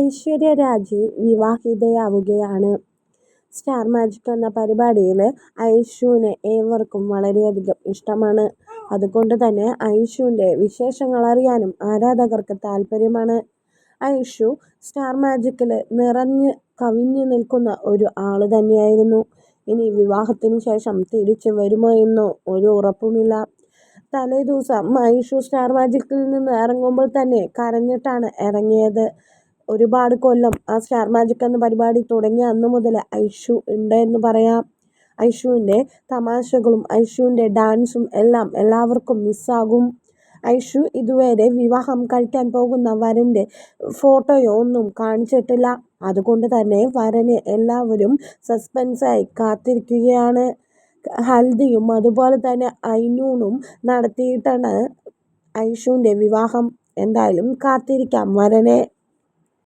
ഐശ്വര്യ രാജു വിവാഹിതയാവുകയാണ്. Star magic എന്ന പരിപാടിയിൽ ഐഷുവിനെ ഏവർക്കും വളരെയധികം ഇഷ്ടമാണ്. അതുകൊണ്ട് തന്നെ ഐഷുവിന്റെ വിശേഷങ്ങൾ അറിയാനും ആരാധകർക്ക് താല്പര്യമാണ്. ഐഷു സ്റ്റാർ മാജിക്കിൽ നിറഞ്ഞ് കവിഞ്ഞു നിൽക്കുന്ന ഒരു ആൾ തന്നെയായിരുന്നു. ഇനി വിവാഹത്തിന് ശേഷം തിരിച്ച് വരുമോ എന്നോ ഒരു ഉറപ്പുമില്ല. തലേദിവസം ഐഷു സ്റ്റാർ മാജിക്കിൽ നിന്ന് ഇറങ്ങുമ്പോൾ തന്നെ കരഞ്ഞിട്ടാണ് ഇറങ്ങിയത്. ഒരുപാട് കൊല്ലം ആ സ്റ്റാർ മാജിക് എന്ന പരിപാടി തുടങ്ങിയ അന്ന് മുതൽ ഐഷു ഉണ്ട് എന്ന് പറയാം. ഐഷുവിന്റെ തമാശകളും ഐഷുവിന്റെ ഡാൻസും എല്ലാം എല്ലാവർക്കും മിസ്സാകും. ഐഷു ഇതുവരെ വിവാഹം കഴിക്കാൻ പോകുന്ന വരന്റെ ഫോട്ടോയോ ഒന്നും കാണിച്ചിട്ടില്ല. അതുകൊണ്ട് തന്നെ വരനെ എല്ലാവരും സസ്പെൻസായി കാത്തിരിക്കുകയാണ്. ഹൽദിയും അതുപോലെ തന്നെ ഐനൂണും നടത്തിയിട്ടാണ് ഐഷുവിന്റെ വിവാഹം. എന്തായാലും കാത്തിരിക്കാം വരനെ.